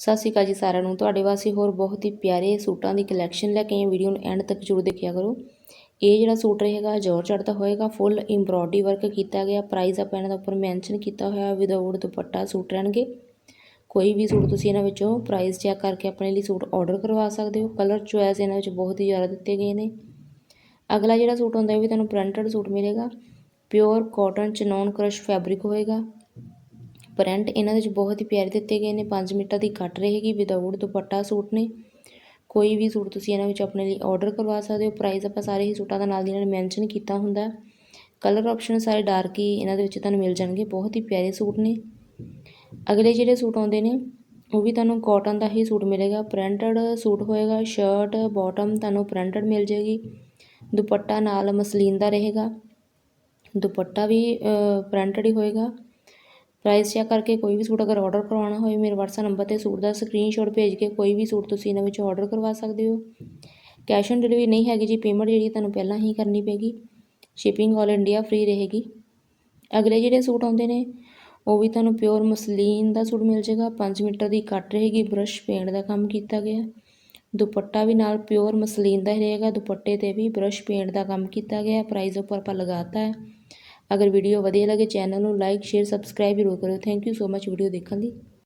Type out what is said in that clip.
ਸਤਿ ਸ਼੍ਰੀ ਅਕਾਲ ਜੀ ਸਾਰਿਆਂ ਨੂੰ। ਤੁਹਾਡੇ ਵਾਸਤੇ ਹੋਰ ਬਹੁਤ ਹੀ ਪਿਆਰੇ ਸੂਟਾਂ ਦੀ ਕਲੈਕਸ਼ਨ ਲੈ ਕੇ ਆਏ ਵੀਡੀਓ ਨੂੰ ਐਂਡ ਤੱਕ ਜ਼ਰੂਰ ਦੇਖਿਆ ਕਰੋ। ਇਹ ਜਿਹੜਾ ਸੂਟ ਰਹੇਗਾ ਜੋਰਜੱਟ ਦਾ ਹੋਏਗਾ। ਫੁੱਲ ਐਮਬ੍ਰੋਇਡਰੀ ਵਰਕ ਕੀਤਾ ਗਿਆ। ਪ੍ਰਾਈਸ ਆਪਾਂ ਇਹਨਾਂ ਦਾ ਉੱਪਰ ਮੈਂਸ਼ਨ ਕੀਤਾ ਹੋਇਆ। ਵਿਦਆਊਟ ਦੁਪੱਟਾ ਸੂਟ ਰਹਿਣਗੇ। ਕੋਈ ਵੀ ਸੂਟ ਤੁਸੀਂ ਇਹਨਾਂ ਵਿੱਚੋਂ ਪ੍ਰਾਈਸ ਚੈੱਕ ਕਰਕੇ ਆਪਣੇ ਲਈ ਸੂਟ ਆਰਡਰ ਕਰਵਾ ਸਕਦੇ ਹੋ। ਕਲਰ ਚੁਆਇਸ ਇਹਨਾਂ ਵਿੱਚ ਬਹੁਤ ਹੀ ਜ਼ਿਆਦਾ ਦਿੱਤੇ ਗਏ ਨੇ। ਅਗਲਾ ਜਿਹੜਾ ਸੂਟ ਹੁੰਦਾ, ਇਹ ਵੀ ਤੁਹਾਨੂੰ ਪ੍ਰਿੰਟਡ ਸੂਟ ਮਿਲੇਗਾ। ਪਿਓਰ ਕਾਟਨ ਚ ਨੌਨ ਕਰਸ਼ ਫੈਬਰਿਕ ਹੋਏਗਾ। ਪ੍ਰਿੰਟ ਇਹਨਾਂ ਦੇ ਵਿੱਚ ਬਹੁਤ ਹੀ ਪਿਆਰੇ ਦਿੱਤੇ ਗਏ ਨੇ। 5 ਮੀਟਰ ਦੀ ਕੱਟ ਰਹੇਗੀ ਵਿਦਆਊਟ ਦੁਪੱਟਾ ਸੂਟ ਨੇ। ਕੋਈ ਵੀ ਸੂਟ ਤੁਸੀਂ ਇਹਨਾਂ ਵਿੱਚ ਆਪਣੇ ਲਈ ਆਰਡਰ ਕਰਵਾ ਸਕਦੇ ਹੋ। ਪ੍ਰਾਈਸ ਆਪਾਂ ਸਾਰੇ ਹੀ ਸੂਟਾਂ ਦਾ ਨਾਲ ਦੀ ਨਾਲ ਮੈਂਸ਼ਨ ਕੀਤਾ ਹੁੰਦਾ ਕਲਰ ਆਪਸ਼ਨ ਸਾਰੇ ਡਾਰਕ ਹੀ ਇਹਨਾਂ ਦੇ ਵਿੱਚ ਤੁਹਾਨੂੰ ਮਿਲ ਜਾਣਗੇ। ਬਹੁਤ ਹੀ ਪਿਆਰੇ ਸੂਟ ਨੇ। ਅਗਲੇ ਜਿਹੜੇ ਸੂਟ ਆਉਂਦੇ ਨੇ, ਉਹ ਵੀ ਤੁਹਾਨੂੰ ਕਾਟਨ ਦਾ ਹੀ ਸੂਟ ਮਿਲੇਗਾ। ਪ੍ਰਿੰਟਡ ਸੂਟ ਹੋਏਗਾ ਸ਼ਰਟ ਬਾਟਮ ਤੁਹਾਨੂੰ ਪ੍ਰਿੰਟਡ ਮਿਲ ਜਾਏਗੀ। ਦੁਪੱਟਾ ਨਾਲ ਮਸਲੀਨ ਦਾ ਰਹੇਗਾ। ਦੁਪੱਟਾ ਵੀ ਪ੍ਰਿੰਟਡ ਹੀ ਹੋਏਗਾ। ਪ੍ਰਾਈਸ ਚੈੱਕ ਕਰਕੇ ਕੋਈ ਵੀ ਸੂਟ ਅਗਰ ਆਰਡਰ ਕਰਵਾਉਣਾ ਹੋਵੇ ਮੇਰੇ WhatsApp ਨੰਬਰ ਤੇ ਸੂਟ ਦਾ ਸਕਰੀਨਸ਼ਾਟ ਭੇਜ ਕੇ ਕੋਈ ਵੀ ਸੂਟ ਤੁਸੀਂ ਇਹਨਾਂ ਵਿੱਚ ਆਰਡਰ ਕਰਵਾ ਸਕਦੇ ਹੋ। ਕੈਸ਼ ਔਨ ਡਿਲੀਵਰੀ ਨਹੀਂ ਹੈਗੀ ਜੀ ਪੇਮੈਂਟ ਜਿਹੜੀ ਤੁਹਾਨੂੰ ਪਹਿਲਾਂ ਹੀ ਕਰਨੀ ਪੈਗੀ ਸ਼ਿਪਿੰਗ ਆਲ ਇੰਡੀਆ ਫ੍ਰੀ ਰਹੇਗੀ। ਅਗਲੇ ਜਿਹੜੇ ਸੂਟ ਆਉਂਦੇ ਨੇ, ਉਹ ਵੀ ਤੁਹਾਨੂੰ ਪਿਓਰ ਮਸਲੀਨ ਦਾ ਸੂਟ ਮਿਲ ਜਾਏਗਾ। 5 ਮੀਟਰ ਦੀ ਕੱਟ ਰਹੇਗੀ ਬ੍ਰਸ਼ ਪੇਂਟ ਦਾ ਕੰਮ ਕੀਤਾ ਗਿਆ। ਦੁਪੱਟਾ ਵੀ ਨਾਲ ਪਿਓਰ ਮਸਲੀਨ ਦਾ ਹੀ ਰਹੇਗਾ। ਦੁਪੱਟੇ ਤੇ ਵੀ ਬ੍ਰਸ਼ ਪੇਂਟ ਦਾ ਕੰਮ ਕੀਤਾ ਗਿਆ। ਪ੍ਰਾਈਸ ਉੱਪਰ ਆਪਾਂ ਲਗਾਤਾ ਹੈ। ਅਗਰ ਵੀਡੀਓ ਵਧੀਆ ਲੱਗੇ ਚੈਨਲ ਨੂੰ ਲਾਈਕ ਸ਼ੇਅਰ ਸਬਸਕ੍ਰਾਈਬ ਜ਼ਰੂਰ ਕਰੋ thank you so much video ਦੇਖਣ ਲਈ